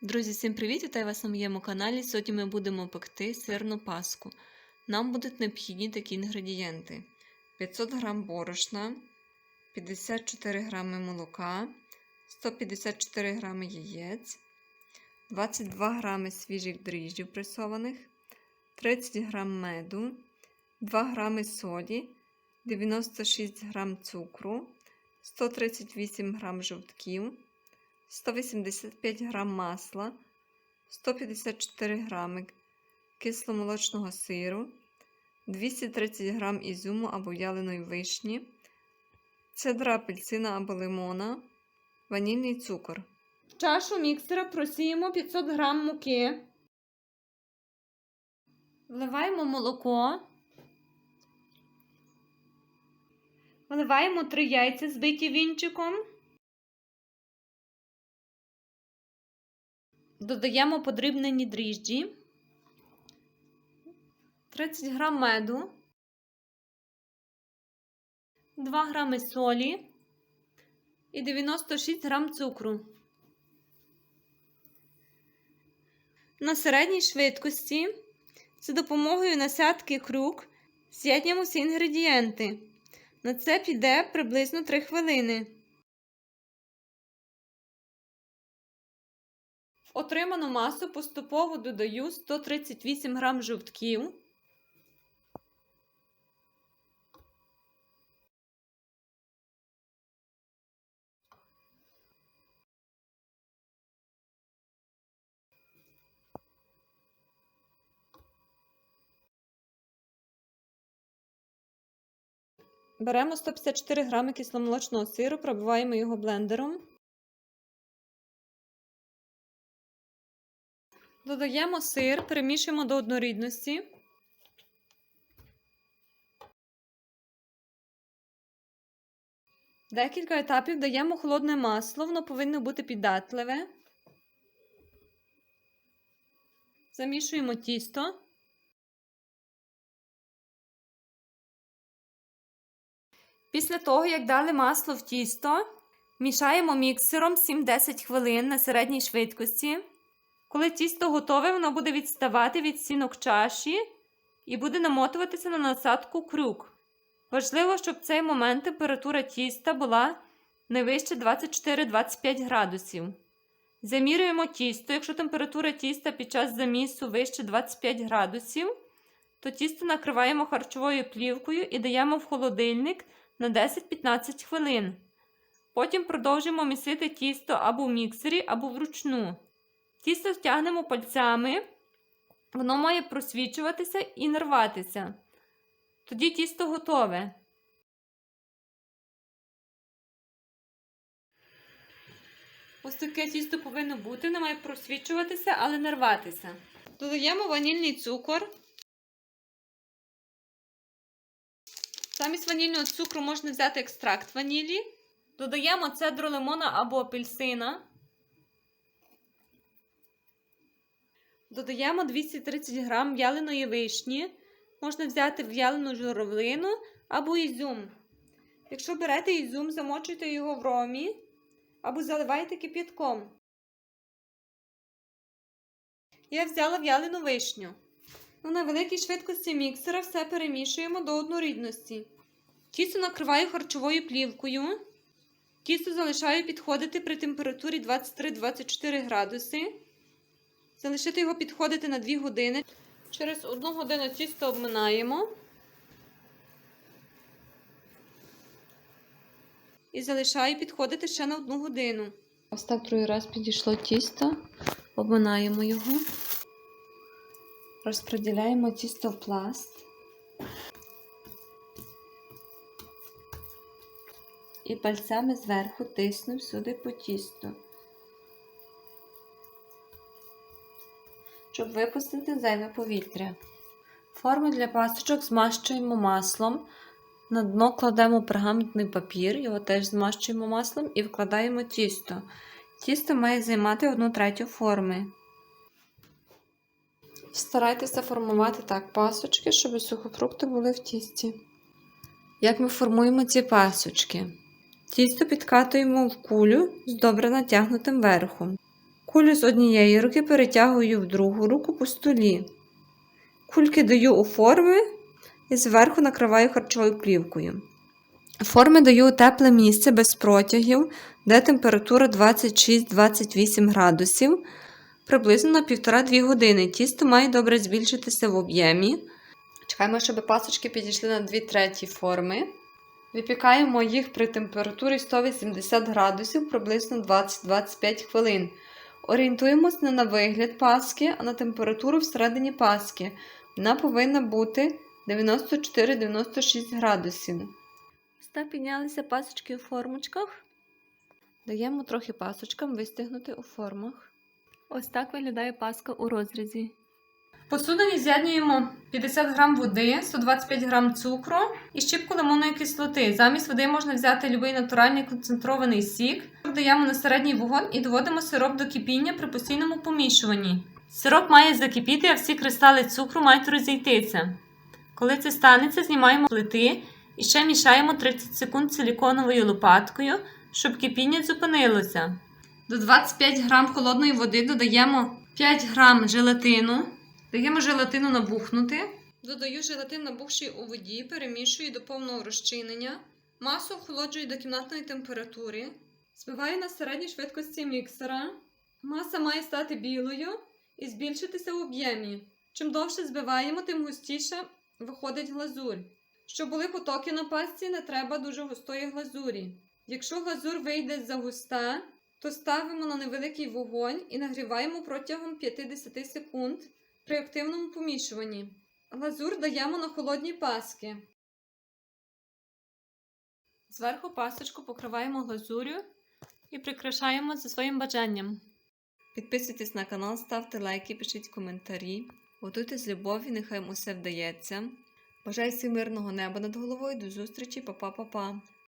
Друзі, всім привіт! Вітаю вас на моєму каналі. Сьогодні ми будемо пекти сирну паску. Нам будуть необхідні такі інгредієнти: 500 г борошна, 54 г молока, 154 г яєць, 22 г свіжих дріжджів пресованих, 30 г меду, 2 г солі, 96 г цукру, 138 г жовтків. 185 г масла, 154 г кисломолочного сиру, 230 г ізюму або в'яленої вишні, цедра апельсина або лимона, ванільний цукор. В чашу міксера просіємо 500 г муки. Вливаємо молоко. Вливаємо 3 яйця, збиті вінчиком. Додаємо подрібнені дріжджі, 30 г меду, 2 г солі і 96 г цукру. На середній швидкості за допомогою насадки круг з'єднуємо всі інгредієнти. На це піде приблизно 3 хвилини. В отриману масу поступово додаю 138 г жовтків. Беремо 154 г кисломолочного сиру, пробиваємо його блендером. Додаємо сир, перемішуємо до однорідності. Декілька етапів даємо холодне масло, воно повинно бути піддатливе. Замішуємо тісто. Після того, як дали масло в тісто, мішаємо міксером 7-10 хвилин на середній швидкості. Коли тісто готове, воно буде відставати від стінок чаші і буде намотуватися на насадку крюк. Важливо, щоб в цей момент температура тіста була не вище 24-25 градусів. Замірюємо тісто. Якщо температура тіста під час замісу вище 25 градусів, то тісто накриваємо харчовою плівкою і даємо в холодильник на 10-15 хвилин. Потім продовжуємо місити тісто або в міксері, або вручну. Тісто стягнемо пальцями, воно має просвічуватися і не рватися. Тоді тісто готове. Ось таке тісто повинно бути, воно має просвічуватися, але не рватися. Додаємо ванільний цукор. Замість ванільного цукру можна взяти екстракт ванілі. Додаємо цедру лимона або апельсина. Додаємо 230 г в'яленої вишні. Можна взяти в'ялену журавлину або ізюм. Якщо берете ізюм, замочуйте його в ромі або заливайте кип'ятком. Я взяла в'ялену вишню. Ну, на великій швидкості міксера все перемішуємо до однорідності. Тісто накриваю харчовою плівкою. Тісто залишаю підходити при температурі 23-24 градуси. Залишити його підходити на 2 години. Через 1 годину тісто обминаємо. І залишаю підходити ще на 1 годину. Ось так другий раз підійшло тісто, обминаємо його, розподіляємо тісто в пласт. І пальцями зверху тиснемо сюди по тісту. Щоб випустити зайве повітря. Форму для пасочок змащуємо маслом. На дно кладемо пергаментний папір, його теж змащуємо маслом і вкладаємо тісто. Тісто має займати 1 третю форми. Старайтеся формувати так пасочки, щоб сухофрукти були в тісті. Як ми формуємо ці пасочки? Тісто підкатуємо в кулю з добре натягнутим верхом. Кулю з однієї руки перетягую в другу руку по столі. Кульки даю у форми і зверху накриваю харчовою плівкою. Форми даю у тепле місце без протягів, де температура 26-28 градусів. Приблизно на 1,5-2 години. Тісто має добре збільшитися в об'ємі. Чекаємо, щоб пасочки підійшли на 2 треті форми. Випікаємо їх при температурі 180 градусів приблизно 20-25 хвилин. Орієнтуємось не на вигляд паски, а на температуру всередині паски. Вона повинна бути 94-96 градусів. Ось піднялися пасочки у формочках. Даємо трохи пасочкам вистигнути у формах. Ось так виглядає паска у розрізі. Посудині з'єднуємо 50 г води, 125 г цукру і щіпку лимонної кислоти. Замість води можна взяти будь-який натуральний концентрований сік. Додаємо на середній вогонь і доводимо сироп до кипіння при постійному помішуванні. Сироп має закипіти, а всі кристали цукру мають розійтися. Коли це станеться, знімаємо плити і ще мішаємо 30 секунд силіконовою лопаткою, щоб кипіння зупинилося. До 25 г холодної води додаємо 5 г желатину. Даємо желатину набухнути. Додаю желатин набухший у воді, перемішую до повного розчинення. Масу охолоджую до кімнатної температури. Збиваю на середній швидкості міксера. Маса має стати білою і збільшитися в об'ємі. Чим довше збиваємо, тим густіше виходить глазурь. Щоб були потоки на пасті, не треба дуже густої глазурі. Якщо глазур вийде загуста, то ставимо на невеликий вогонь і нагріваємо протягом 50 секунд при активному помішуванні. Глазур даємо на холодні паски. Зверху пасочку покриваємо глазур'ю і прикрашаємо за своїм бажанням. Підписуйтесь на канал, ставте лайки, пишіть коментарі. Готуйте з любов'ю, нехай усе вдається. Бажаю всім мирного неба над головою. До зустрічі, па-па-па-па!